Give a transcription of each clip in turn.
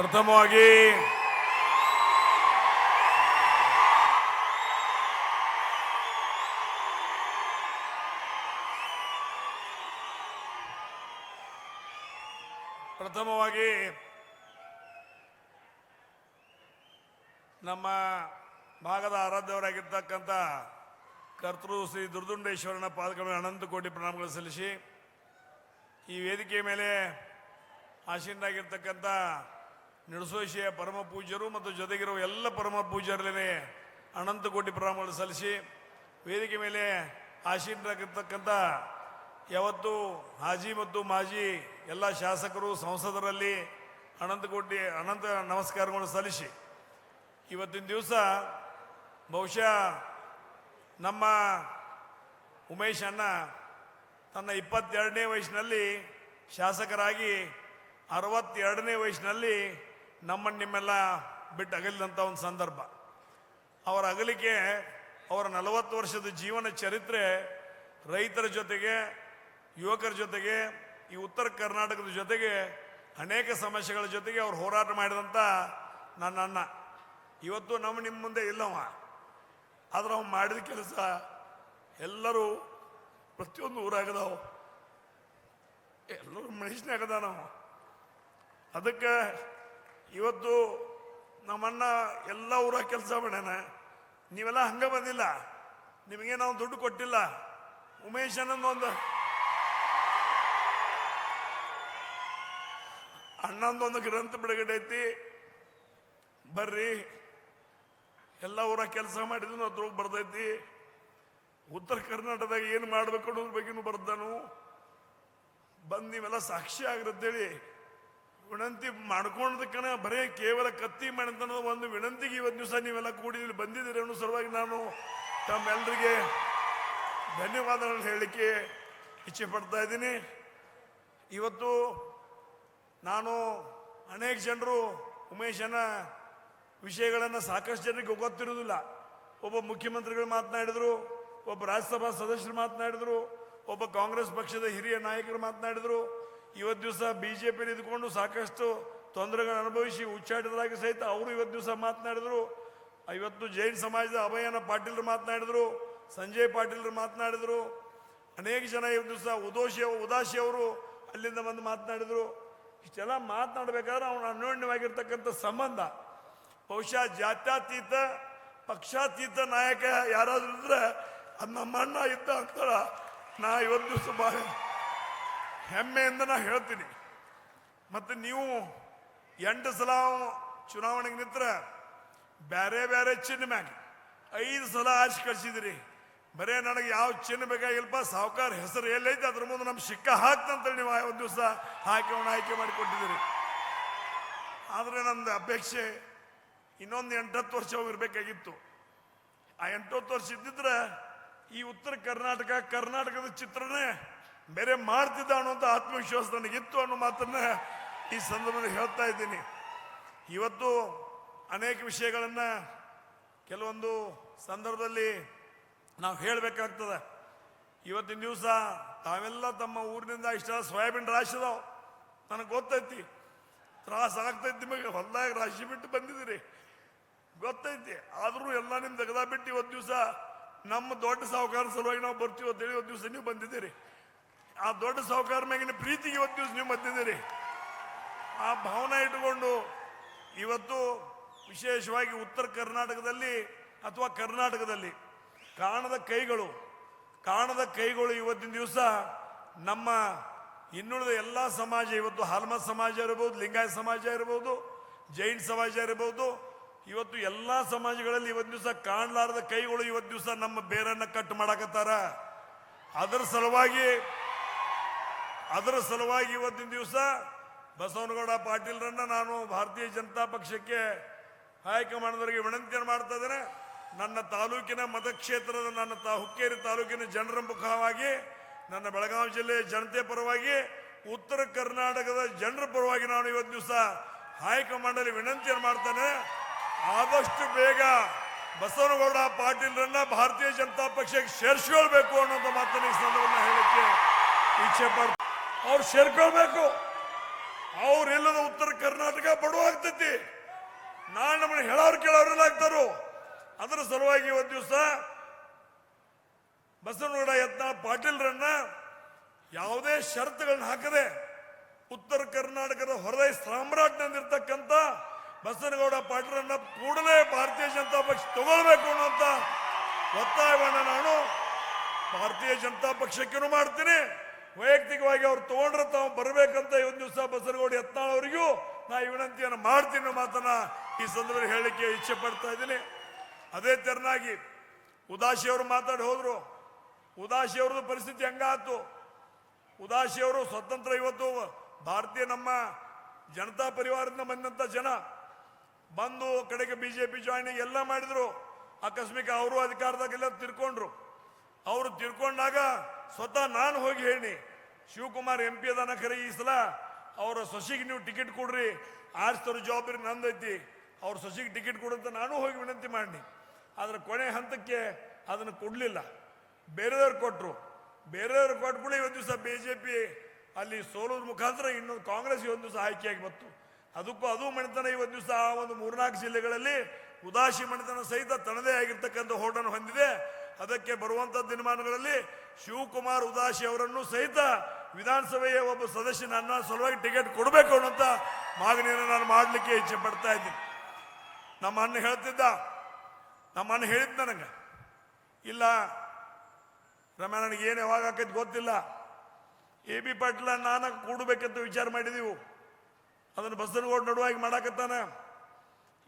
ಪ್ರಥಮವಾಗಿ ಪ್ರಥಮವಾಗಿ ನಮ್ಮ ಭಾಗದ ಆರಾಧ್ಯವರಾಗಿರ್ತಕ್ಕಂಥ ಕರ್ತೃ ಶ್ರೀ ದುರ್ದುಂಡೇಶ್ವರನ ಪಾದಗಳನ್ನು ಅನಂತ ಕೋಟಿ ಪ್ರಣಾಮಗಳು ಸಲ್ಲಿಸಿ ಈ ವೇದಿಕೆಯ ಮೇಲೆ ಆಸೀನರಾಗಿರ್ತಕ್ಕಂಥ ನಿಡಸೋಶಿಯ ಪರಮ ಪೂಜ್ಯರು ಮತ್ತು ಜೊತೆಗಿರುವ ಎಲ್ಲ ಪರಮ ಪೂಜ್ಯರಲ್ಲೇ ಅನಂತ ಕೋಟಿ ಪ್ರಣಾಮಗಳು ಸಲ್ಲಿಸಿ ವೇದಿಕೆ ಮೇಲೆ ಆಶೀರ್ವಾಗಿರ್ತಕ್ಕಂಥ ಯಾವತ್ತು ಹಾಜಿ ಮತ್ತು ಮಾಜಿ ಎಲ್ಲ ಶಾಸಕರು, ಸಂಸದರಲ್ಲಿ ಅನಂತ ಕೋಟಿ, ಅನಂತ ನಮಸ್ಕಾರಗಳನ್ನು ಸಲ್ಲಿಸಿ. ಇವತ್ತಿನ ದಿವಸ ಬಹುಶಃ ನಮ್ಮ ಉಮೇಶ್ ಅಣ್ಣ ತನ್ನ ಇಪ್ಪತ್ತೆರಡನೇ ವಯಸ್ಸಿನಲ್ಲಿ ಶಾಸಕರಾಗಿ, ಅರವತ್ತೆರಡನೇ ವಯಸ್ಸಿನಲ್ಲಿ ನಮ್ಮನ್ನು ನಿಮ್ಮೆಲ್ಲ ಬಿಟ್ಟು ಅಗಲಿದಂಥ ಒಂದು ಸಂದರ್ಭ. ಅವರ ಅಗಲಿಕೆ, ಅವರ ನಲವತ್ತು ವರ್ಷದ ಜೀವನ ಚರಿತ್ರೆ ರೈತರ ಜೊತೆಗೆ, ಯುವಕರ ಜೊತೆಗೆ, ಈ ಉತ್ತರ ಕರ್ನಾಟಕದ ಜೊತೆಗೆ ಅನೇಕ ಸಮಸ್ಯೆಗಳ ಜೊತೆಗೆ ಅವ್ರು ಹೋರಾಟ ಮಾಡಿದಂಥ ನನ್ನ ಇವತ್ತು ನಮ್ಮ ನಿಮ್ಮ ಮುಂದೆ ಇಲ್ಲವ. ಆದ್ರೆ ಅವ್ನು ಮಾಡಿದ ಕೆಲಸ ಎಲ್ಲರೂ ಪ್ರತಿಯೊಂದು ಊರಾಗದವು. ಎಲ್ಲರೂ ಮನುಷ್ಯನಾಗದ ನಾವು. ಅದಕ್ಕೆ ಇವತ್ತು ನಮ್ಮಣ್ಣ ಎಲ್ಲ ಊರ ಕೆಲಸ ಮಾಡ್ಯಾನ. ನೀವೆಲ್ಲ ಹಂಗ ಬಂದಿಲ್ಲ. ನಿಮಗೆ ನಾವು ದುಡ್ಡು ಕೊಟ್ಟಿಲ್ಲ. ಉಮೇಶ್ ಅನ್ನೊಂದು ಅಣ್ಣಂದೊಂದು ಗ್ರಂಥ ಬಿಡುಗಡೆ ಐತಿ. ಬರ್ರಿ. ಎಲ್ಲ ಊರ ಕೆಲಸ ಮಾಡಿದ್ರು ಅದ್ರ ಬರ್ದೈತಿ ಉತ್ತರ ಕರ್ನಾಟಕದಾಗ ಏನು ಮಾಡ್ಬೇಕು ಅನ್ನೋದ್ರ ಬಗ್ಗೆನೂ ಬರ್ದಾನು. ಬಂದು ನೀವೆಲ್ಲ ಸಾಕ್ಷಿ ಆಗಿರುತ್ತೇಳಿ. ವಿನಂತಿ ಮಾಡ್ಕೊಂಡದಕ್ಕನ ಬರೇ ಕೇವಲ ಕತ್ತಿ ಮಾಡಿದ ಒಂದು ವಿನಂತಿಗೆ ಇವತ್ತು ದಿವಸ ನೀವೆಲ್ಲ ಕೂಡಿ ಇಲ್ಲಿ ಬಂದಿದ್ದೀರಿ ಅನ್ನೋ ಸಲುವಾಗಿ ನಾನು ತಮ್ಮೆಲ್ಲರಿಗೆ ಧನ್ಯವಾದಗಳನ್ನು ಹೇಳಲಿಕ್ಕೆ ಇಚ್ಛೆ ಪಡ್ತಾ ಇದ್ದೀನಿ. ಇವತ್ತು ನಾನು ಅನೇಕ ಜನರು ಉಮೇಶನ ವಿಷಯಗಳನ್ನು ಸಾಕಷ್ಟು ಜನರಿಗೆ ಗೊತ್ತಿರುವುದಿಲ್ಲ. ಒಬ್ಬ ಮುಖ್ಯಮಂತ್ರಿಗಳು ಮಾತನಾಡಿದರು, ಒಬ್ಬ ರಾಜ್ಯಸಭಾ ಸದಸ್ಯರು ಮಾತನಾಡಿದರು, ಒಬ್ಬ ಕಾಂಗ್ರೆಸ್ ಪಕ್ಷದ ಹಿರಿಯ ನಾಯಕರು ಮಾತನಾಡಿದರು ಇವತ್ತು ದಿವಸ ಬಿ ಜೆ ಪಿಯಲ್ಲಿ ಇದ್ಕೊಂಡು ಸಾಕಷ್ಟು ತೊಂದರೆಗಳನ್ನು ಅನುಭವಿಸಿ ಉಚ್ಚಾಟಿತರಾಗಿ ಸಹಿತ ಅವರು ಇವತ್ತು ದಿವಸ ಮಾತನಾಡಿದರು. ಇವತ್ತು ಜೈನ್ ಸಮಾಜದ ಅಭಯನ ಪಾಟೀಲ್ರು ಮಾತನಾಡಿದರು, ಸಂಜಯ್ ಪಾಟೀಲ್ರು ಮಾತನಾಡಿದರು. ಅನೇಕ ಜನ ಇವತ್ತು ದಿವಸ ಉದೋಶಿ ಉದಾಸಿ ಅವರು ಅಲ್ಲಿಂದ ಬಂದು ಮಾತನಾಡಿದರು. ಇಷ್ಟೆಲ್ಲ ಮಾತನಾಡಬೇಕಾದ್ರೆ ಅವನ ಅನ್ಯೋನ್ಯವಾಗಿರ್ತಕ್ಕಂಥ ಸಂಬಂಧ. ಬಹುಶಃ ಜಾತ್ಯಾತೀತ, ಪಕ್ಷಾತೀತ ನಾಯಕ ಯಾರಾದರೂ ಇದ್ರೆ ಅದು ನಮ್ಮ ಅಣ್ಣ ಇದ್ದ ಅಂತ ನಾ ಇವತ್ತು ದಿವಸ ಭಾಳ ಹೆಮ್ಮೆಯಿಂದ ನಾ ಹೇಳ್ತೀನಿ. ಮತ್ತು ನೀವು ಎಂಟು ಸಲ ಚುನಾವಣೆಗೆ ನಿಂತ್ರ ಬೇರೆ ಬೇರೆ ಚಿಹ್ನೆ ಮ್ಯಾಗ, ಐದು ಸಲ ಆಶೆ ಕಳಿಸಿದಿರಿ ಬರೇ ನನಗೆ ಯಾವ ಚಿಹ್ನೆ ಬೇಕಾಗಿಲ್ಲಪ್ಪ ಸಾವುಕಾರ ಹೆಸರು ಎಲ್ಲೈತೆ, ಅದ್ರ ಮುಂದೆ ನಮ್ಮ ಸಿಕ್ಕ ಹಾಕ್ತಂತೇಳಿ ನೀವು ಒಂದು ದಿವಸ ಹಾಕಿ ಅವನ ಆಯ್ಕೆ ಮಾಡಿಕೊಟ್ಟಿದ್ದೀರಿ ಆದರೆ ನಂದು ಅಪೇಕ್ಷೆ ಇನ್ನೊಂದು ಎಂಟತ್ತು ವರ್ಷ ಹೋಗಿರ್ಬೇಕಾಗಿತ್ತು ಆ ಎಂಟತ್ತು ವರ್ಷ ಇದ್ದಿದ್ರೆ ಈ ಉತ್ತರ ಕರ್ನಾಟಕ, ಕರ್ನಾಟಕದ ಚಿತ್ರನೇ ಬೇರೆ ಮಾಡ್ತಿದ್ದ ಅನ್ನುವಂಥ ಆತ್ಮವಿಶ್ವಾಸ ನನಗಿತ್ತು ಅನ್ನೋ ಮಾತನ್ನ ಈ ಸಂದರ್ಭದಲ್ಲಿ ಹೇಳ್ತಾ ಇದ್ದೀನಿ. ಇವತ್ತು ಅನೇಕ ವಿಷಯಗಳನ್ನು ಕೆಲವೊಂದು ಸಂದರ್ಭದಲ್ಲಿ ನಾವು ಹೇಳಬೇಕಾಗ್ತದೆ. ಇವತ್ತಿನ ದಿವಸ ತಾವೆಲ್ಲ ತಮ್ಮ ಊರಿನಿಂದ ಇಷ್ಟ ಸೋಯಾಬೀನ್ ರಾಶಿ ಅದಾವೆ. ನನಗೆ ಗೊತ್ತೈತಿ. ತ್ರಾಸ ಆಗ್ತೈತಿ ನಿಮಗೆ, ಹೊಲ್ದಾಗ ರಾಶಿ ಬಿಟ್ಟು ಬಂದಿದ್ದೀರಿ. ಗೊತ್ತೈತಿ. ಆದರೂ ಎಲ್ಲ ನಿಮ್ಮ ತೆಗೆದ ಬಿಟ್ಟು ಇವತ್ತು ದಿವಸ ನಮ್ಮ ದೊಡ್ಡ ಸಾಹುಕಾರ ಸಲುವಾಗಿ ನಾವು ಬರ್ತೀವಿ ಅಂತೇಳಿ ಇವತ್ತು ದಿವಸ ನೀವು ಬಂದಿದ್ದೀರಿ. ಆ ದೊಡ್ಡ ಸಾಹುಕಾರ ಮ್ಯಾಗಿನ ಪ್ರೀತಿಗೆ ಇವತ್ತು ದಿವಸ ನೀವು ಮದ್ದಿದ್ದೀರಿ ಆ ಭಾವನೆ ಇಟ್ಟುಕೊಂಡು ಇವತ್ತು ವಿಶೇಷವಾಗಿ ಉತ್ತರ ಕರ್ನಾಟಕದಲ್ಲಿ ಅಥವಾ ಕರ್ನಾಟಕದಲ್ಲಿ ಕಾಣದ ಕೈಗಳು ಕಾಣದ ಕೈಗಳು ಇವತ್ತಿನ ದಿವಸ ನಮ್ಮ ಇನ್ನುಳಿದ ಎಲ್ಲ ಸಮಾಜ, ಇವತ್ತು ಹಾಲ್ಮ ಸಮಾಜ ಇರಬಹುದು ಲಿಂಗಾಯತ ಸಮಾಜ ಇರಬಹುದು ಜೈನ್ ಸಮಾಜ ಇರಬಹುದು ಇವತ್ತು ಎಲ್ಲ ಸಮಾಜಗಳಲ್ಲಿ ಇವತ್ತು ದಿವಸ ಕಾಣಲಾರದ ಕೈಗಳು ಇವತ್ತು ದಿವಸ ನಮ್ಮ ಬೇರನ್ನ ಕಟ್ ಮಾಡಕತ್ತಾರ. ಅದರ ಸಲುವಾಗಿ ಅದರ ಸಲುವಾಗಿ ಇವತ್ತಿನ ದಿವಸ ಬಸವನಗೌಡ ಪಾಟೀಲ್ರನ್ನ ನಾನು ಭಾರತೀಯ ಜನತಾ ಪಕ್ಷಕ್ಕೆ ಹೈಕಮಾಂಡ್ದವರಿಗೆ ವಿನಂತಿಯನ್ನು ಮಾಡ್ತಾ ಇದ್ದೇನೆ. ನನ್ನ ತಾಲೂಕಿನ ಮತಕ್ಷೇತ್ರದ, ನನ್ನ ತಾ, ಹುಕ್ಕೇರಿ ತಾಲೂಕಿನ ಜನರ ಮುಖವಾಗಿ, ನನ್ನ ಬೆಳಗಾವಿ ಜಿಲ್ಲೆಯ ಜನತೆ ಪರವಾಗಿ, ಉತ್ತರ ಕರ್ನಾಟಕದ ಜನರ ಪರವಾಗಿ ನಾನು ಇವತ್ತು ದಿವಸ ಹೈಕಮಾಂಡಲ್ಲಿ ವಿನಂತಿಯನ್ನು ಮಾಡ್ತಾನೆ ಆದಷ್ಟು ಬೇಗ ಬಸವನಗೌಡ ಪಾಟೀಲ್ರನ್ನ ಭಾರತೀಯ ಜನತಾ ಪಕ್ಷಕ್ಕೆ ಸೇರಿಸ್ಕೊಳ್ಬೇಕು ಅನ್ನೋಂಥ ಮಾತನ್ನು ಈ ಸಂದರ್ಭವನ್ನು ಹೇಳಕ್ಕೆ ಇಚ್ಛೆ ಪಡ್ತೀನಿ ಅವ್ರು ಸೇರ್ಕೊಳ್ಬೇಕು. ಅವ್ರಿಲ್ಲದ ಉತ್ತರ ಕರ್ನಾಟಕ ಬಡವಾಗ್ತೈತಿ ನಾನು ನಮ್ಮನ್ನ ಹೇಳೋರು ಕೇಳೋರೆಲ್ಲ ಆಗ್ತಾರೋ. ಅದರ ಸಲುವಾಗಿ ಒಂದು ದಿವಸ ಬಸವನಗೌಡ ಯತ್ನ ಪಾಟೀಲ್ರನ್ನ ಯಾವುದೇ ಷರತ್ತುಗಳನ್ನ ಹಾಕದೆ ಉತ್ತರ ಕರ್ನಾಟಕದ ಹೊರದೈ ಸಾಮ್ರಾಟ್ನಂದಿರ್ತಕ್ಕಂಥ ಬಸವನಗೌಡ ಪಾಟೀಲ್ರನ್ನ ಕೂಡಲೇ ಭಾರತೀಯ ಜನತಾ ಪಕ್ಷ ತಗೊಳ್ಬೇಕು ಅನ್ನುವಂಥ ಒತ್ತಾಯವನ್ನು ನಾನು ಭಾರತೀಯ ಜನತಾ ಪಕ್ಷಕ್ಕೂ ಮಾಡ್ತೀನಿ. ವೈಯಕ್ತಿಕವಾಗಿ ಅವ್ರು ತಗೊಂಡ್ರೆ ತಾವು ಬರಬೇಕಂತ ಇವತ್ತು ದಿವಸ ಯತ್ನಾಳ್ ಅವರಿಗೂ ನಾ ಈ ವಿನಂತಿಯನ್ನು ಮಾಡ್ತೀನಿ ಮಾತನ್ನ ಈ ಸಂದರ್ಭದಲ್ಲಿ ಹೇಳಲಿಕ್ಕೆ ಇಚ್ಛೆ ಪಡ್ತಾ ಇದ್ದೀನಿ. ಅದೇ ತೆರನಾಗಿ ಉದಾಸಿ ಅವರು ಮಾತಾಡಿ ಹೋದ್ರು. ಉದಾಸಿ ಅವ್ರದ್ದು ಪರಿಸ್ಥಿತಿ ಹಂಗಾತು. ಉದಾಸಿ ಅವರು ಸ್ವತಂತ್ರ ಇವತ್ತು ಭಾರತೀಯ ನಮ್ಮ ಜನತಾ ಪರಿವಾರದಿಂದ ಬಂದಂತ ಜನ. ಬಂದು ಕಡೆಗೆ ಬಿಜೆಪಿ ಜಾಯ್ನಿಂಗ್ ಎಲ್ಲ ಮಾಡಿದ್ರು. ಆಕಸ್ಮಿಕ ಅವರು ಅಧಿಕಾರದಾಗೆಲ್ಲ ತಿರ್ಕೊಂಡ್ರು. ಅವರು ತಿಳ್ಕೊಂಡಾಗ ಸ್ವತಃ ನಾನು ಹೋಗಿ ಹೇಳಿ ಶಿವಕುಮಾರ್ ಎಂ ಪಿ ಅದಾನ ಖರೆ ಈ ಸಲ, ಅವರ ಸೊಸಿಗೆ ನೀವು ಟಿಕೆಟ್ ಕೊಡ್ರಿ, ಆರಿಸ್ತವ್ರ ಜವಾಬ್ದಾರಿ ನಂದೈತಿ, ಅವ್ರ ಸೊಸಿಗೆ ಟಿಕೆಟ್ ಕೊಡಂತ ನಾನು ಹೋಗಿ ವಿನಂತಿ ಮಾಡಿ ಆದ್ರೆ ಕೊನೆ ಹಂತಕ್ಕೆ ಅದನ್ನು ಕೊಡಲಿಲ್ಲ. ಬೇರೆಯವ್ರು ಕೊಟ್ಟರು ಬೇರೆಯವ್ರು ಕೊಟ್ಬಿಡಿ ಇವತ್ತು ದಿವಸ ಬಿ ಜೆ ಪಿ ಅಲ್ಲಿ ಸೋಲೋದ್ರ ಮುಖಾಂತರ ಇನ್ನೊಂದು ಕಾಂಗ್ರೆಸ್ ಒಂದು ದಿವಸ ಆಯ್ಕೆಯಾಗಿ ಬಂತು. ಅದಕ್ಕೂ ಅದು ಮಣಿತನ ಇವತ್ತು ದಿವಸ ಆ ಒಂದು ಮೂರ್ನಾಲ್ಕು ಜಿಲ್ಲೆಗಳಲ್ಲಿ ಉದಾಸಿ ಮಣಿತನ ಸಹಿತ ತನ್ನದೇ ಆಗಿರ್ತಕ್ಕಂಥ ಹೋಟನ್ನು ಹೊಂದಿದೆ. ಅದಕ್ಕೆ ಬರುವಂತ ದಿನಮಾನಗಳಲ್ಲಿ ಶಿವಕುಮಾರ್ ಉದಾಸಿ ಅವರನ್ನು ಸಹಿತ ವಿಧಾನಸಭೆಯ ಒಬ್ಬ ಸದಸ್ಯ ನನ್ನ ಸಲುವಾಗಿ ಟಿಕೆಟ್ ಕೊಡಬೇಕು ಅನ್ನೋಂಥ ಮಾಗಣಿಯನ್ನು ನಾನು ಮಾಡಲಿಕ್ಕೆ ಇಚ್ಛೆ ಪಡ್ತಾ ಇದ್ದೀನಿ. ನಮ್ಮ ಅಣ್ಣ ಹೇಳ್ತಿದ್ದ, ನಮ್ಮ ಅಣ್ಣ ನನಗೆ. ಇಲ್ಲ ರಮ್ಯ ನನಗೆ ಏನು ಯಾವಾಗ ಆಕೈತಿ ಗೊತ್ತಿಲ್ಲ. ಎ ಬಿ ಪಾಟೀಲ ನಾನು ಕೂಡಬೇಕಂತ ವಿಚಾರ ಮಾಡಿದೀವು. ಅದನ್ನು ಬಸನಗೌಡ ನಡುವಾಗಿ ಮಾಡಾಕತ್ತಾನೆ.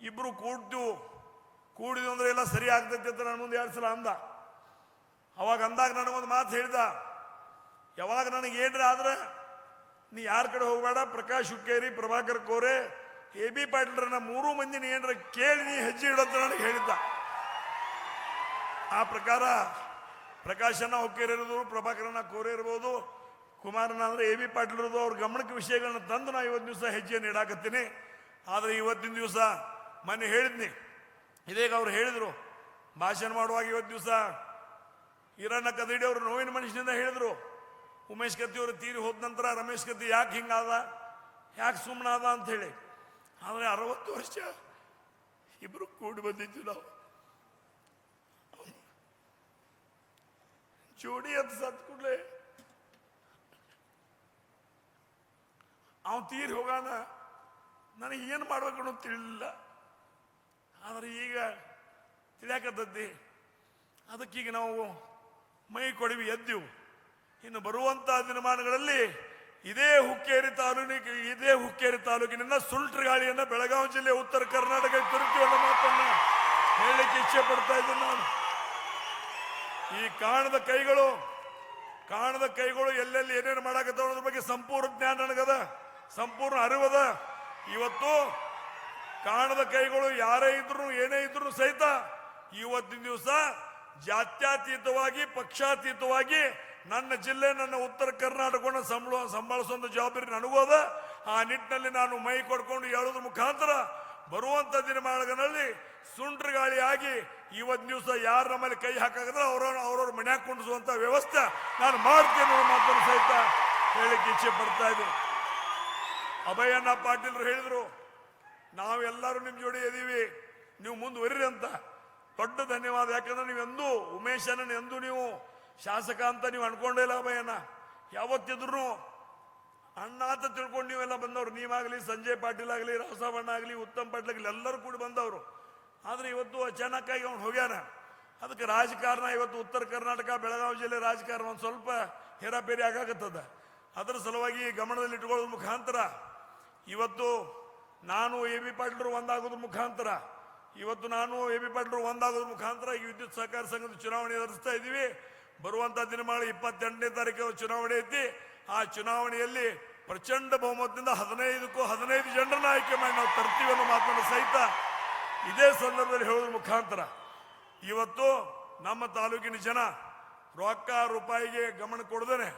ಇಬ್ಬರು ಕೂಡ್ತು ಕೂಡಿದ್ವು ಅಂದ್ರೆ ಎಲ್ಲ ಸರಿ ಆಗ್ತೈತಿ ಅಂತ ನನ್ನ ಮುಂದೆ ಎರಡು ಸಲ ಅಂದ. ಅವಾಗ ಅಂದಾಗ ನನಗೊಂದು ಮಾತು ಹೇಳಿದ, ಯಾವಾಗ ನನಗೆ ಏನ್ರ ಆದ್ರೆ ನೀ ಯಾರ ಕಡೆ ಹೋಗಬೇಡ, ಪ್ರಕಾಶ್ ಹುಕ್ಕೇರಿ, ಪ್ರಭಾಕರ್ ಕೋರೆ, ಎ ಬಿ ಪಾಟೀಲ್ರನ್ನ ಮೂರು ಮಂದಿ ನೀ ಏನ್ರ ಕೇಳಿ ನೀ ಹೆಜ್ಜೆ ಇಡಂತ ನನಗೆ ಹೇಳಿದ್ದ. ಆ ಪ್ರಕಾರ ಪ್ರಕಾಶನ ಪ್ರಭಾಕರ್ನ ಪ್ರಭಾಕರನ ಕೋರೆ ಇರ್ಬೋದು ಕುಮಾರನ ಅಂದ್ರೆ ಎ ಬಿ ಪಾಟೀಲ್ ಇರೋದು ಅವ್ರ ಗಮನಕ್ಕೆ ವಿಷಯಗಳನ್ನ ತಂದು ನಾ ಇವತ್ತು ದಿವಸ ಹೆಜ್ಜೆಯನ್ನು ಇಡಾಕತ್ತೀನಿ ಆದರೆ ಇವತ್ತಿನ ದಿವಸ ಮೊನ್ನೆ ಹೇಳಿದ್ನಿ. ಇದೇಗ ಅವ್ರು ಹೇಳಿದ್ರು, ಭಾಷಣ ಮಾಡುವಾಗ ಇವತ್ತು ದಿವಸ ಹಿರಣ್ಣ ಕದಡಿ ಅವರು ನೋವಿನ ಮನುಷ್ಯನಿಂದ ಹೇಳಿದ್ರು, ಉಮೇಶ್ ಕತ್ತಿಯವರು ತೀರಿ ಹೋದ ನಂತರ ರಮೇಶ್ ಕತ್ತಿ ಯಾಕೆ ಹಿಂಗಾದ, ಯಾಕೆ ಸುಮ್ಮನಾದ ಅಂತ ಹೇಳಿ. ಆದರೆ ಅರವತ್ತು ವರ್ಷ ಇಬ್ರು ಕೂಡಿ ಬಂದಿದ್ವಿ ನಾವು. ಜೋಡಿ ಅಂತ ಸತ್ ಕೂಡಲೇ. ಅವನು ತೀರಿ ಹೋಗಾನ, ನನಗೆ ಏನು ಮಾಡ್ಬೇಕು ಅನ್ನೋದು ತಿಳಿಲಿಲ್ಲ. ಆದರೆ ಈಗ ತಿಳಿಯಾಕತ್ತದ್ದಿ ಅದಕ್ಕೀಗ ನಾವು ಮೈ ಕೊಡವಿ ಎದ್ದು ಇನ್ನು ಬರುವಂತ ದಿನಮಾನಗಳಲ್ಲಿ ಇದೇ ಹುಕ್ಕೇರಿ ತಾಲೂಕಿಗೆ, ಇದೇ ಹುಕ್ಕೇರಿ ತಾಲೂಕಿನಿಂದ ಸುಲ್ಟ್ರ ಗಾಳಿಯನ್ನ ಬೆಳಗಾವಿ ಜಿಲ್ಲೆ, ಉತ್ತರ ಕರ್ನಾಟಕ ತಿರುಗ್ತೀವಿ ಅನ್ನೋ ಮಾತನ್ನ ಹೇಳಲಿಕ್ಕೆ ಇಚ್ಛೆ ಪಡ್ತಾ ಇದ್ದೀನಿ ನಾನು. ಈ ಕಾಣದ ಕೈಗಳು ಕಾಣದ ಕೈಗಳು ಎಲ್ಲೆಲ್ಲಿ ಏನೇನು ಮಾಡಾಕತ್ತಾವ ಅನ್ನೋದ್ರ ಬಗ್ಗೆ ಸಂಪೂರ್ಣ ಜ್ಞಾನ ನನಗದ, ಸಂಪೂರ್ಣ ಅರಿವದ. ಇವತ್ತು ಕಾಣದ ಕೈಗಳು ಯಾರೇ ಇದ್ರು, ಏನೇ ಇದ್ರು ಸಹಿತ ಇವತ್ತಿನ ದಿವಸ ಜಾತ್ಯತೀತವಾಗಿ, ಪಕ್ಷಾತೀತವಾಗಿ ನನ್ನ ಜಿಲ್ಲೆ, ನನ್ನ ಉತ್ತರ ಕರ್ನಾಟಕವನ್ನು ಸಂಬಳ ಸಂಬಳಿಸುವಂಥ ಜವಾಬ್ದಾರಿ ನನಗೋದ ಆ ನಿಟ್ಟಿನಲ್ಲಿ ನಾನು ಮೈ ಕೊಡ್ಕೊಂಡು ಹೇಳೋದ್ರ ಮುಖಾಂತರ ಬರುವಂತ ದಿನಮಾನಗಳಲ್ಲಿ ಸುಂಟ್ರ ಗಾಳಿ ಆಗಿ ಇವತ್ತು ದಿವಸ ಯಾರು ನಮ್ಮಲ್ಲಿ ಕೈ ಹಾಕಾಗಿದ್ರೆ ಅವ್ರ ಅವ್ರವ್ರ ಮನ್ಯಾಗ ಕುಂಡಿಸುವಂತ ವ್ಯವಸ್ಥೆ ನಾನು ಮಾಡ್ತೇನೆ ಮಾತನ್ನು ಸಹಿತ ಹೇಳಿಕ್ಕೆ ಇಚ್ಛೆ ಪಡ್ತಾ ಇದ್ದೀನಿ. ಅಭಯಣ್ಣ ಪಾಟೀಲ್ರು ಹೇಳಿದ್ರು, ನಾವೆಲ್ಲರೂ ನಿಮ್ಮ ಜೋಡಿ ಇದ್ದೀವಿ ನೀವು ಮುಂದುವರಿ ಅಂತ. ದೊಡ್ಡ ಧನ್ಯವಾದ. ಯಾಕಂದ್ರೆ ನೀವು ಎಂದೂ ಉಮೇಶ್ ಎಂದು ನೀವು ಶಾಸಕ ಅಂತ ನೀವು ಅನ್ಕೊಂಡೇ ಇಲ್ಲ ಅಭಯನ ಯಾವತ್ತಿದ್ರು ಅಣ್ಣ ಅಂತ ತಿಳ್ಕೊಂಡು ನೀವೆಲ್ಲ ಬಂದವರು. ನೀವಾಗಲಿ ಸಂಜಯ್ ಪಾಟೀಲ್ ಆಗಲಿ, ರಾಸವಣ್ಣ ಆಗಲಿ, ಉತ್ತಮ್ ಪಾಟೀಲ್ ಆಗಲಿ, ಎಲ್ಲರೂ ಕೂಡ ಬಂದವರು. ಆದರೆ ಇವತ್ತು ಅಚಾನಕ್ಕಾಗಿ ಅವ್ನು ಹೋಗ್ಯಾನ. ಅದಕ್ಕೆ ರಾಜಕಾರಣ ಇವತ್ತು ಉತ್ತರ ಕರ್ನಾಟಕ, ಬೆಳಗಾವಿ ಜಿಲ್ಲೆ ರಾಜಕಾರಣ ಒಂದು ಸ್ವಲ್ಪ ಹೇರಾಪೇರಿ ಆಗಾಕತ್ತದ. ಅದರ ಸಲುವಾಗಿ ಗಮನದಲ್ಲಿ ಇಟ್ಕೊಳ್ಳೋದ್ರ ಮುಖಾಂತರ ಇವತ್ತು ನಾನು ಎ ಬಿ ಪಾಟೀಲರು ಒಂದಾಗೋದು ಮುಖಾಂತರ ಇವತ್ತು ನಾನು ಎ ಬಿ ಪಾಟೀಲ್ ಒಂದಾಗೋದ್ರ ಮುಖಾಂತರ ಈ ವಿದ್ಯುತ್ ಸಹಕಾರ ಸಂಘದ ಚುನಾವಣೆ ಎದುರಿಸ್ತಾ ಇದ್ದೀವಿ. ಬರುವಂತ ದಿನಮಾನ ಇಪ್ಪತ್ತೆಂಟನೇ ತಾರೀಕು ಚುನಾವಣೆ ಐತಿ. ಆ ಚುನಾವಣೆಯಲ್ಲಿ ಪ್ರಚಂಡ ಬಹುಮತದಿಂದ ಹದಿನೈದಕ್ಕೂ ಹದಿನೈದು ಜನರನ್ನ ಆಯ್ಕೆ ಮಾಡಿ ನಾವು ತರ್ತೀವಿ ಅನ್ನೋ ಮಾತನ್ನು ಸಹಿತ ಇದೇ ಸಂದರ್ಭದಲ್ಲಿ ಹೇಳೋದ್ರ ಮುಖಾಂತರ ಇವತ್ತು ನಮ್ಮ ತಾಲೂಕಿನ ಜನ ರೊಕ್ಕ ರೂಪಾಯಿಗೆ ಗಮನ ಕೊಡದೇನೆ.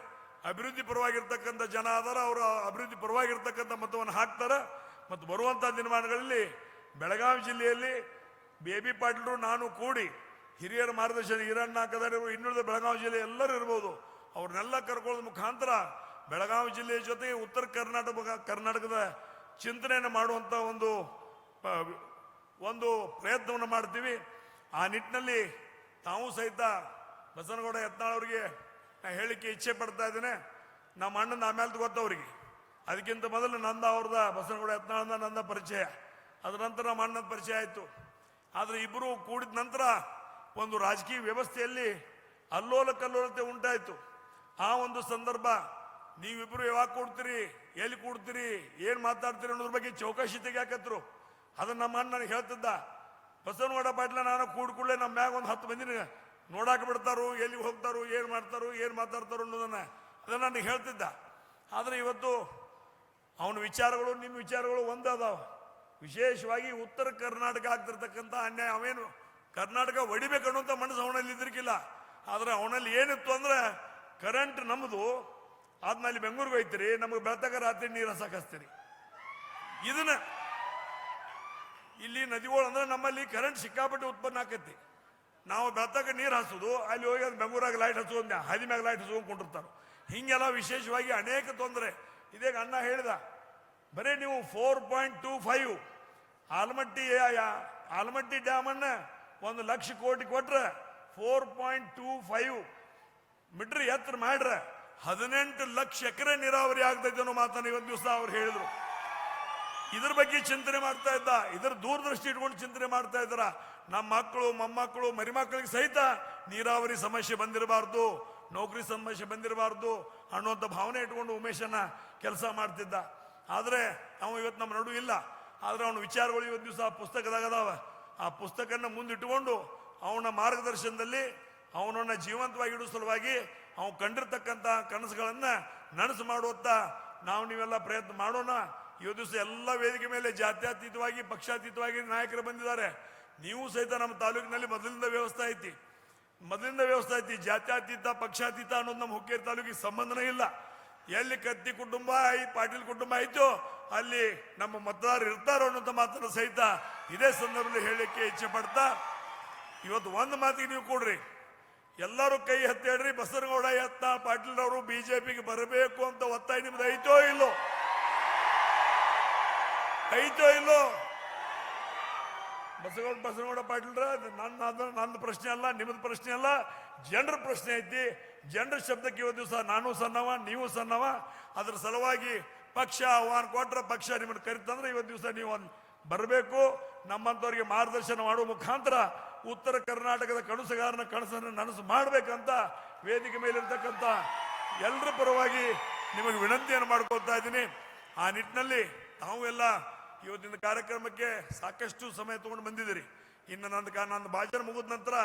ಅಭಿವೃದ್ಧಿ ಪರವಾಗಿರ್ತಕ್ಕಂಥ ಜನ ಅದಾರ ಅವರ ಅಭಿವೃದ್ಧಿ ಪರವಾಗಿರ್ತಕ್ಕಂಥ ಮತವನ್ನು ಹಾಕ್ತಾರೆ. ಮತ್ತು ಬರುವಂಥ ದಿನಮಾನಗಳಲ್ಲಿ ಬೆಳಗಾವಿ ಜಿಲ್ಲೆಯಲ್ಲಿ ಬೇಬಿ ಪಾಟೀಲರು, ನಾನು ಕೂಡಿ ಹಿರಿಯರ ಮಾರ್ಗದರ್ಶನ ಈರಣ್ಣ ಕದರಿರು ಇನ್ನುಳಿದ ಬೆಳಗಾವಿ ಜಿಲ್ಲೆ ಎಲ್ಲರೂ ಇರ್ಬೋದು. ಅವ್ರನ್ನೆಲ್ಲ ಕರ್ಕೊಳ್ಳೋದ್ರ ಮುಖಾಂತರ ಬೆಳಗಾವಿ ಜಿಲ್ಲೆಯ ಜೊತೆಗೆ ಉತ್ತರ ಕರ್ನಾಟಕ, ಕರ್ನಾಟಕದ ಚಿಂತನೆಯನ್ನು ಮಾಡುವಂತ ಒಂದು ಒಂದು ಪ್ರಯತ್ನವನ್ನು ಮಾಡ್ತೀವಿ. ಆ ನಿಟ್ಟಿನಲ್ಲಿ ತಾವು ಸಹಿತ ಬಸನಗೌಡ ಯತ್ನಾಳ್ ಅವರಿಗೆ ನಾನು ಹೇಳಿಕೆ ಇಚ್ಛೆ ಪಡ್ತಾ ಇದ್ದೇನೆ. ನಮ್ಮ ಅಣ್ಣನ ಆಮೇಲೆ ಗೊತ್ತವರಿಗೆ ಅದಕ್ಕಿಂತ ಮೊದಲು ನಂದ ಅವ್ರದ, ಬಸನಗೌಡ ಯತ್ನಾಳಂದ ನಂದ ಪರಿಚಯ. ಅದರ ನಂತರ ನಮ್ಮ ಪರಿಚಯ ಆಯಿತು. ಆದರೆ ಇಬ್ಬರು ಕೂಡಿದ ನಂತರ ಒಂದು ರಾಜಕೀಯ ವ್ಯವಸ್ಥೆಯಲ್ಲಿ ಅಲ್ಲೋಲ ಕಲ್ಲೋಲತೆ ಉಂಟಾಯಿತು. ಆ ಒಂದು ಸಂದರ್ಭ ನೀವಿಬ್ಬರು ಯಾವಾಗ ಕೂಡ್ತೀರಿ, ಎಲ್ಲಿ ಕೂಡ್ತೀರಿ, ಏನು ಮಾತಾಡ್ತೀರಿ ಅನ್ನೋದ್ರ ಬಗ್ಗೆ ಚೌಕಾಶಿ ತೆಗಿಯಾಕತ್ರು. ಅದನ್ನು ನಮ್ಮ ಅಣ್ಣ ನನಗೆ ಹೇಳ್ತಿದ್ದ, ಬಸವನಗೌಡ ಪಾಟ್ಲ ನಾನು ಕೂಡ್ಕೊಳ್ಳೆ ನಮ್ಮ ಮ್ಯಾಗ ಒಂದು ಹತ್ತು ಮಂದಿನ ನೋಡಾಕ ಬಿಡ್ತಾರೋ, ಎಲ್ಲಿಗೆ ಹೋಗ್ತಾರೋ, ಏನು ಮಾಡ್ತಾರೋ, ಏನು ಮಾತಾಡ್ತಾರೋ ಅನ್ನೋದನ್ನು ಅದನ್ನು ನನಗೆ ಹೇಳ್ತಿದ್ದ. ಆದರೆ ಇವತ್ತು ಅವನ ವಿಚಾರಗಳು, ನಿಮ್ಮ ವಿಚಾರಗಳು ಒಂದೇ ಅದಾವ. ವಿಶೇಷವಾಗಿ ಉತ್ತರ ಕರ್ನಾಟಕ ಆಗ್ತಿರ್ತಕ್ಕಂಥ ಅನ್ಯಾಯ. ಅವೇನು ಕರ್ನಾಟಕ ಒಡಿಬೇಕು ಅನ್ನುವಂಥ ಮನಸ್ಸು ಅವನಲ್ಲಿ ಇದ್ರಿಕಿಲ್ಲ ಆದ್ರೆ ಅವನಲ್ಲಿ ಏನಿತ್ತು ಅಂದ್ರೆ ಕರೆಂಟ್ ನಮ್ಮದು ಆದ್ಮೇಲೆ ಬೆಂಗಳೂರಿಗೆ ಹೋಯ್ತೀರಿ, ನಮಗೆ ಬೆಳತಕ ರಾತ್ರಿ ನೀರು ಹಸಕಸ್ತೀರಿ ಇದನ್ನ ಇಲ್ಲಿ ನದಿಗಳು ಅಂದ್ರೆ ನಮ್ಮಲ್ಲಿ ಕರೆಂಟ್ ಸಿಕ್ಕಾಪಟ್ಟೆ ಉತ್ಪನ್ನ ಆಕೈತಿ. ನಾವು ಬೆಳತಕ ನೀರು ಹಾಸೋದು, ಅಲ್ಲಿ ಹೋಗಿ ಅದು ಬೆಂಗಳೂರಾಗ ಲೈಟ್ ಹಚ್ಚುವಂತ ಹದಿ ಮ್ಯಾಗ ಲೈಟ್ ಹಚ್ಕೊಂಡು ಕೊಂಡಿರ್ತಾರೆ ಹಿಂಗೆಲ್ಲ ವಿಶೇಷವಾಗಿ ಅನೇಕ ತೊಂದರೆ. ಇದೇ ಅಣ್ಣ ಹೇಳಿದ, ಬರೀ ನೀವು four point two five Almatti Almatti dam ಅನ್ನ ಒಂದು ಲಕ್ಷ ಕೋಟಿ ಕೊಟ್ರೆ four point two five metre ಎತ್ತರ ಮಾಡ್ರ ಹದಿನೆಂಟು ಲಕ್ಷ ಎಕರೆ ನೀರಾವರಿ ಆಗ್ತೈತೆ ಅನ್ನೋ ಮಾತನ್ನು ಇವತ್ತು ದಿವಸ ಅವ್ರು ಹೇಳಿದ್ರು. ಇದ್ರ ಬಗ್ಗೆ ಚಿಂತನೆ ಮಾಡ್ತಾ ಇದ್ದ. ಇದ್ರ ದೂರದೃಷ್ಟಿ ಇಟ್ಕೊಂಡು ಚಿಂತನೆ ಮಾಡ್ತಾ ಇದ್ದಾರ ನಮ್ಮ ಮಕ್ಕಳು, ಮೊಮ್ಮಕ್ಕಳು ಮರಿಮಕ್ಕಳಿಗೆ ಸಹಿತ ನೀರಾವರಿ ಸಮಸ್ಯೆ ಬಂದಿರಬಾರ್ದು, ನೌಕರಿ ಸಮಸ್ಯೆ ಬಂದಿರಬಾರ್ದು ಅನ್ನುವಂಥ ಭಾವನೆ ಇಟ್ಕೊಂಡು ಉಮೇಶನ್ನ ಕೆಲಸ ಮಾಡ್ತಿದ್ದ. ಆದರೆ ಅವ ಇವತ್ತು ನಮ್ಮ ನಡುವಿಲ್ಲ ಇಲ್ಲ. ಆದ್ರೆ ಅವನ ವಿಚಾರಗಳು ಇವತ್ತು ದಿವಸ ಪುಸ್ತಕದಾಗ ಅದಾವ. ಆ ಪುಸ್ತಕನ ಮುಂದಿಟ್ಟುಕೊಂಡು ಅವನ ಮಾರ್ಗದರ್ಶನದಲ್ಲಿ ಅವನನ್ನ ಜೀವಂತವಾಗಿ ಇಡೋ ಸಲುವಾಗಿ ಅವನು ಕಂಡಿರ್ತಕ್ಕಂಥ ಕನಸುಗಳನ್ನ ನನಸು ಮಾಡುವತ್ತ ನಾವು ನೀವೆಲ್ಲ ಪ್ರಯತ್ನ ಮಾಡೋಣ. ಇವತ್ತು ದಿವಸ ಎಲ್ಲ ವೇದಿಕೆ ಮೇಲೆ ಜಾತ್ಯತೀತವಾಗಿ, ಪಕ್ಷಾತೀತವಾಗಿ ನಾಯಕರು ಬಂದಿದ್ದಾರೆ. ನೀವು ಸಹಿತ ನಮ್ಮ ತಾಲೂಕಿನಲ್ಲಿ ಮೊದಲಿಂದ ವ್ಯವಸ್ಥೆ ಐತಿ. ಮೊದಲಿಂದ ವ್ಯವಸ್ಥೆ ಐತಿ. ಜಾತ್ಯಾತೀತ, ಪಕ್ಷಾತೀತ ಅನ್ನೋದು ನಮ್ಮ ಹುಕ್ಕೇರಿ ತಾಲೂಕಿಗೆ ಸಂಬಂಧನೇ ಇಲ್ಲ. ಎಲ್ಲಿ ಕತ್ತಿ ಕುಟುಂಬ ಐ ಪಾಟೀಲ್ ಕುಟುಂಬ ಐತೋ ಅಲ್ಲಿ ನಮ್ಮ ಮತದಾರರು ಇರ್ತಾರೋ ಅನ್ನೋಂಥ ಮಾತನ್ನು ಸಹಿತ ಇದೇ ಸಂದರ್ಭದಲ್ಲಿ ಹೇಳಲಿಕ್ಕೆ ಇಚ್ಛೆ ಪಡ್ತಾ, ಇವತ್ತು ಒಂದು ಮಾತಿಗೆ ನೀವು ಕೊಡ್ರಿ. ಎಲ್ಲರೂ ಕೈ ಹತ್ತೇಳ್ರಿ ಬಸನಗೌಡ ಯತ್ನ ಪಾಟೀಲ್ ಅವರು ಬಿಜೆಪಿಗೆ ಬರಬೇಕು ಅಂತ ಒತ್ತಾಯ ನಿಮ್ದು ಐತೋ ಇಲ್ಲೋ? ಐತೋ ಇಲ್ಲೋ? ಬಸಗೌಡ ಬಸನಗೌಡ ಪಾಟೀಲ್ರ, ನನ್ನ ನಂದ ಪ್ರಶ್ನೆ ಅಲ್ಲ, ನಿಮ್ದು ಪ್ರಶ್ನೆ ಅಲ್ಲ. ಜನರ ಪ್ರಶ್ನೆ ಐತಿ. ಜನರ ಶಬ್ದಕ್ಕೆ ಇವತ್ತು ದಿವಸ ನಾನು ಸಣ್ಣವ, ನೀವು ಸಣ್ಣವ. ಅದ್ರ ಸಲುವಾಗಿ ಪಕ್ಷ ಆಹ್ವಾನ ಕೊಟ್ಟರೆ ಪಕ್ಷ ನಿಮ್ಮನ್ನು ಕರಿತಂದ್ರೆ ಇವತ್ತು ದಿವಸ ನೀವು ಬರಬೇಕು. ನಮ್ಮಂಥವ್ರಿಗೆ ಮಾರ್ಗದರ್ಶನ ಮಾಡುವ ಮುಖಾಂತರ ಉತ್ತರ ಕರ್ನಾಟಕದ ಕನಸುಗಾರನ ಕನಸನ್ನು ನನಸು ಮಾಡಬೇಕಂತ ವೇದಿಕೆ ಮೇಲಿರ್ತಕ್ಕಂಥ ಎಲ್ಲರ ಪರವಾಗಿ ನಿಮಗೆ ವಿನಂತಿಯನ್ನು ಮಾಡ್ಕೊಳ್ತಾ ಇದ್ದೀನಿ. ಆ ನಿಟ್ಟಿನಲ್ಲಿ ತಾವು ಎಲ್ಲ ಇವತ್ತಿನ ಕಾರ್ಯಕ್ರಮಕ್ಕೆ ಸಾಕಷ್ಟು ಸಮಯ ತಗೊಂಡು ಬಂದಿದ್ದೀರಿ. ಇನ್ನು ನಂದು ಕಾ ನನ್ನ ಭಾಷಣ ಮುಗಿದ ನಂತರ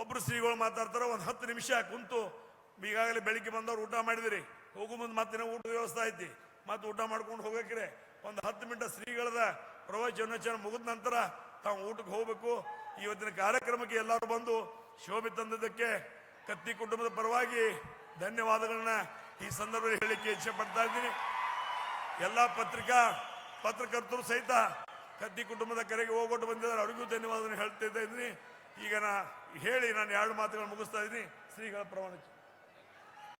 ಒಬ್ಬರು ಶ್ರೀಗಳು ಮಾತಾಡ್ತಾರೆ, ಒಂದು ಹತ್ತು ನಿಮಿಷ ಕುಂತು ಈಗಾಗಲೇ ಬೆಳಿಗ್ಗೆ ಬಂದವರು ಊಟ ಮಾಡಿದಿರಿ. ಹೋಗು ಮುಂದೆ ಮತ್ತೆ ಊಟದ ವ್ಯವಸ್ಥೆ ಐತಿ. ಮತ್ತೆ ಊಟ ಮಾಡ್ಕೊಂಡು ಹೋಗಕ್ರೆ ಒಂದು ಹತ್ತು ಮಿನಿಟ್ ಶ್ರೀಗಳದ ಪ್ರವಚನ ಮುಗಿದ ನಂತರ ತಾವು ಊಟಕ್ಕೆ ಹೋಗಬೇಕು. ಇವತ್ತಿನ ಕಾರ್ಯಕ್ರಮಕ್ಕೆ ಎಲ್ಲರೂ ಬಂದು ಶೋಭೆ ತಂದದಕ್ಕೆ ಕತ್ತಿ ಕುಟುಂಬದ ಪರವಾಗಿ ಧನ್ಯವಾದಗಳನ್ನ ಈ ಸಂದರ್ಭದಲ್ಲಿ ಹೇಳಿಕೆ ಇಚ್ಛೆ ಪಡ್ತಾ ಇದ್ದೀನಿ. ಎಲ್ಲ ಪತ್ರಿಕಾ, ಪತ್ರಕರ್ತರು ಸಹಿತ ಕತ್ತಿ ಕುಟುಂಬದ ಕರೆಗೆ ಹೋಗೊಟ್ಟು ಬಂದಿದ್ದಾರೆ. ಅವರಿಗೂ ಧನ್ಯವಾದ ಹೇಳ್ತಾ ಇದ್ದೀನಿ. ಈಗ ನಾ ಹೇಳಿ ನಾನು ಎರಡು ಮಾತುಗಳನ್ನು ಮುಗಿಸ್ತಾ ಇದ್ದೀನಿ. ಶ್ರೀಗಳ ಪ್ರಮಾಣಕ್ಕೆ